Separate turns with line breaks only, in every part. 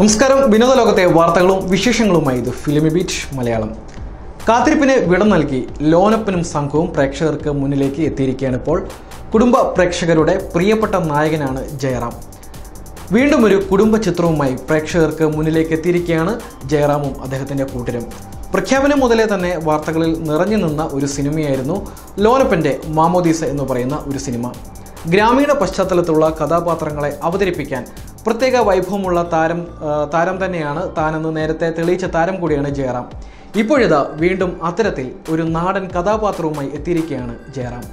നമസ്കാരം. വിനോദ ലോകത്തെ വാർത്തകളും വിശേഷങ്ങളുമായി ഇത് ഫിലിമി ബീച്ച് മലയാളം. കാത്തിരിപ്പിന് വിടം നൽകി ലോനപ്പനും സംഘവും പ്രേക്ഷകർക്ക് മുന്നിലേക്ക് എത്തിയിരിക്കുകയാണ് ഇപ്പോൾ കുടുംബ പ്രേക്ഷകരുടെ പ്രിയപ്പെട്ട നായകനാണ് ജയറാം. വീണ്ടും ഒരു കുടുംബ ചിത്രവുമായി പ്രേക്ഷകർക്ക് മുന്നിലേക്ക് എത്തിയിരിക്കുകയാണ് ജയറാമും അദ്ദേഹത്തിന്റെ കൂട്ടരും. പ്രഖ്യാപനം മുതലേ തന്നെ വാർത്തകളിൽ നിറഞ്ഞു നിന്ന ഒരു സിനിമയായിരുന്നു ലോനപ്പന്റെ മാമോദീസ എന്ന് പറയുന്ന ഒരു സിനിമ. ഗ്രാമീണ പശ്ചാത്തലത്തിലുള്ള കഥാപാത്രങ്ങളെ അവതരിപ്പിക്കാൻ പ്രത്യേക വൈഭവമുള്ള താരം താരം തന്നെയാണ് താനെന്ന് നേരത്തെ തെളിയിച്ച താരം കൂടിയാണ് ജയറാം. ഇപ്പോഴിതാ വീണ്ടും അത്തരത്തിൽ ഒരു നാടൻ കഥാപാത്രവുമായി എത്തിയിരിക്കുകയാണ് ജയറാം.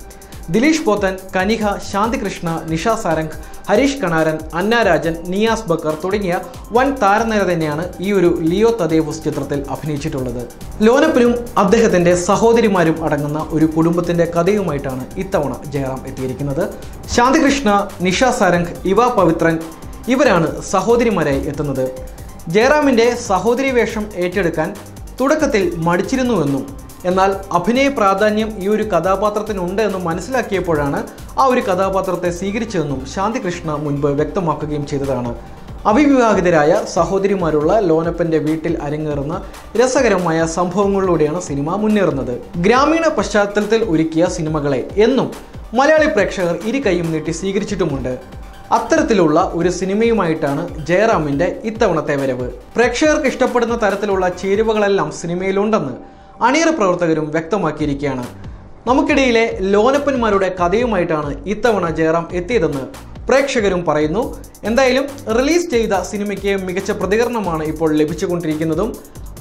ദിലീഷ് പോത്തൻ കനിഹ ശാന്തികൃഷ്ണ നിഷ സാരംഗ് ഹരീഷ് കണാരൻ അന്ന രാജൻ നിയാസ് ബക്കർ തുടങ്ങിയ വൻ താരനിര തന്നെയാണ് ഈ ഒരു ലിയോ തദേവുസ് ചിത്രത്തിൽ അഭിനയിച്ചിട്ടുള്ളത്. ലോനപ്പിലും അദ്ദേഹത്തിന്റെ സഹോദരിമാരും അടങ്ങുന്ന ഒരു കുടുംബത്തിന്റെ കഥയുമായിട്ടാണ് ഇത്തവണ ജയറാം എത്തിയിരിക്കുന്നത്. ശാന്തികൃഷ്ണ നിഷ സാരംഗ് ഇവ പവിത്രൻ ഇവരാണ് സഹോദരിമാരായി എത്തുന്നത്. ജയറാമിന്റെ സഹോദരി വേഷം ഏറ്റെടുക്കാൻ തുടക്കത്തിൽ മടിച്ചിരുന്നുവെന്നും എന്നാൽ അഭിനയ പ്രാധാന്യം ഈ ഒരു കഥാപാത്രത്തിനുണ്ട് എന്ന് മനസ്സിലാക്കിയപ്പോഴാണ് ആ ഒരു കഥാപാത്രത്തെ സ്വീകരിച്ചതെന്നും ശാന്തികൃഷ്ണ മുൻപ് വ്യക്തമാക്കുകയും ചെയ്തതാണ്. അവിവിവാഹിതരായ സഹോദരിമാരുള്ള ലോനപ്പന്റെ വീട്ടിൽ അരങ്ങേറുന്ന രസകരമായ സംഭവങ്ങളിലൂടെയാണ് സിനിമ മുന്നേറുന്നത്. ഗ്രാമീണ പശ്ചാത്തലത്തിൽ ഒരുക്കിയ സിനിമകളെ എന്നും മലയാളി പ്രേക്ഷകർ ഇരു കൈയും നീട്ടി സ്വീകരിച്ചിട്ടുമുണ്ട്. അത്തരത്തിലുള്ള ഒരു സിനിമയുമായിട്ടാണ് ജയറാമിന്റെ ഇത്തവണത്തെ വരവ്. പ്രേക്ഷകർക്ക് ഇഷ്ടപ്പെടുന്ന തരത്തിലുള്ള ചേരുവകളെല്ലാം സിനിമയിലുണ്ടെന്ന് അണിയറ പ്രവർത്തകരും വ്യക്തമാക്കിയിരിക്കുകയാണ്. നമുക്കിടയിലെ ലോനപ്പന്മാരുടെ കഥയുമായിട്ടാണ് ഇത്തവണ ജയറാം എത്തിയതെന്ന് പ്രേക്ഷകരും പറയുന്നു. എന്തായാലും റിലീസ് ചെയ്ത സിനിമയ്ക്ക് മികച്ച പ്രതികരണമാണ് ഇപ്പോൾ ലഭിച്ചുകൊണ്ടിരിക്കുന്നതും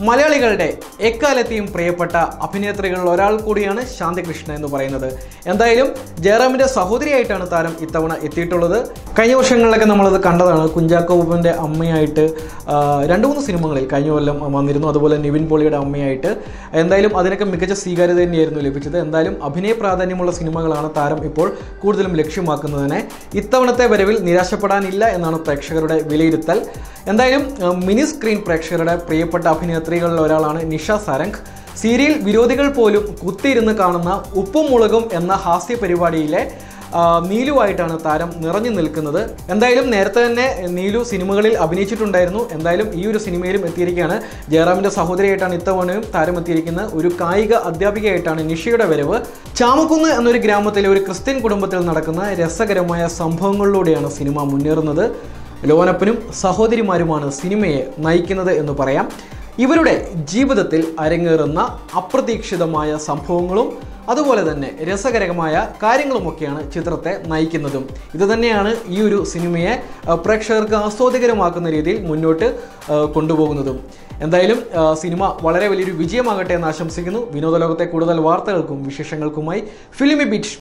മലയാളികളുടെ എക്കാലത്തെയും പ്രിയപ്പെട്ട അഭിനേത്രികളിൽ ഒരാൾ കൂടിയാണ് ശാന്തികൃഷ്ണ എന്ന് പറയുന്നത്. എന്തായാലും ജയറാമിന്റെ സഹോദരിയായിട്ടാണ് താരം ഇത്തവണ എത്തിയിട്ടുള്ളത്. കഴിഞ്ഞ വർഷങ്ങളിലൊക്കെ നമ്മളത് കണ്ടതാണ്. കുഞ്ചാക്കോ ബോബന്റെ അമ്മയായിട്ട് രണ്ട് മൂന്ന് സിനിമകളിൽ കഴിഞ്ഞ കൊല്ലം വന്നിരുന്നു. അതുപോലെ നിവിൻ പോളിയുടെ അമ്മയായിട്ട്. എന്തായാലും അതിനൊക്കെ മികച്ച സ്വീകാര്യത തന്നെയായിരുന്നു ലഭിച്ചത്. എന്തായാലും അഭിനയ പ്രാധാന്യമുള്ള സിനിമകളാണ് താരം ഇപ്പോൾ കൂടുതലും ലക്ഷ്യമാക്കുന്നതിനെ. ഇത്തവണത്തെ വരവിൽ നിരാശപ്പെടാനില്ല എന്നാണ് പ്രേക്ഷകരുടെ വിലയിരുത്തൽ. എന്തായാലും മിനി സ്ക്രീൻ പ്രേക്ഷകരുടെ പ്രിയപ്പെട്ട അഭിനേത്രികളിൽ ഒരാളാണ് നിഷ സരംഗ്. സീരിയൽ വിരോധികൾ പോലും കുത്തിയിരുന്ന് കാണുന്ന ഉപ്പും മുളകും എന്ന ഹാസ്യ പരിപാടിയിലെ നീലുവായിട്ടാണ് താരം നിറഞ്ഞു നിൽക്കുന്നത്. എന്തായാലും നേരത്തെ തന്നെ നീലു സിനിമകളിൽ അഭിനയിച്ചിട്ടുണ്ടായിരുന്നു. എന്തായാലും ഈ ഒരു സിനിമയിലും എത്തിയിരിക്കുകയാണ്. ജയറാമിന്റെ സഹോദരിയായിട്ടാണ് ഇത്തവണയും താരം എത്തിയിരിക്കുന്നത്. ഒരു കായിക അധ്യാപികയായിട്ടാണ് നിഷയുടെ വരവ്. ചാമക്കുന്ന് എന്നൊരു ഗ്രാമത്തിലെ ഒരു ക്രിസ്ത്യൻ കുടുംബത്തിൽ നടക്കുന്ന രസകരമായ സംഭവങ്ങളിലൂടെയാണ് സിനിമ മുന്നേറുന്നത്. ലോനപ്പനും സഹോദരിമാരുമാണ് സിനിമയെ നയിക്കുന്നത് എന്ന് പറയാം. ഇവരുടെ ജീവിതത്തിൽ അരങ്ങേറുന്ന അപ്രതീക്ഷിതമായ സംഭവങ്ങളും അതുപോലെ തന്നെ രസകരമായ കാര്യങ്ങളുമൊക്കെയാണ് ചിത്രത്തെ നയിക്കുന്നതും. ഇതുതന്നെയാണ് ഈ ഒരു സിനിമയെ പ്രേക്ഷകർക്ക് ആസ്വാദികരമാക്കുന്ന രീതിയിൽ മുന്നോട്ട് കൊണ്ടുപോകുന്നതും. എന്തായാലും സിനിമ വളരെ വലിയൊരു വിജയമാകട്ടെ എന്ന് ആശംസിക്കുന്നു. വിനോദലോകത്തെ കൂടുതൽ വാർത്തകൾക്കും വിശേഷങ്ങൾക്കുമായി ഫിലിമി ബീറ്റ്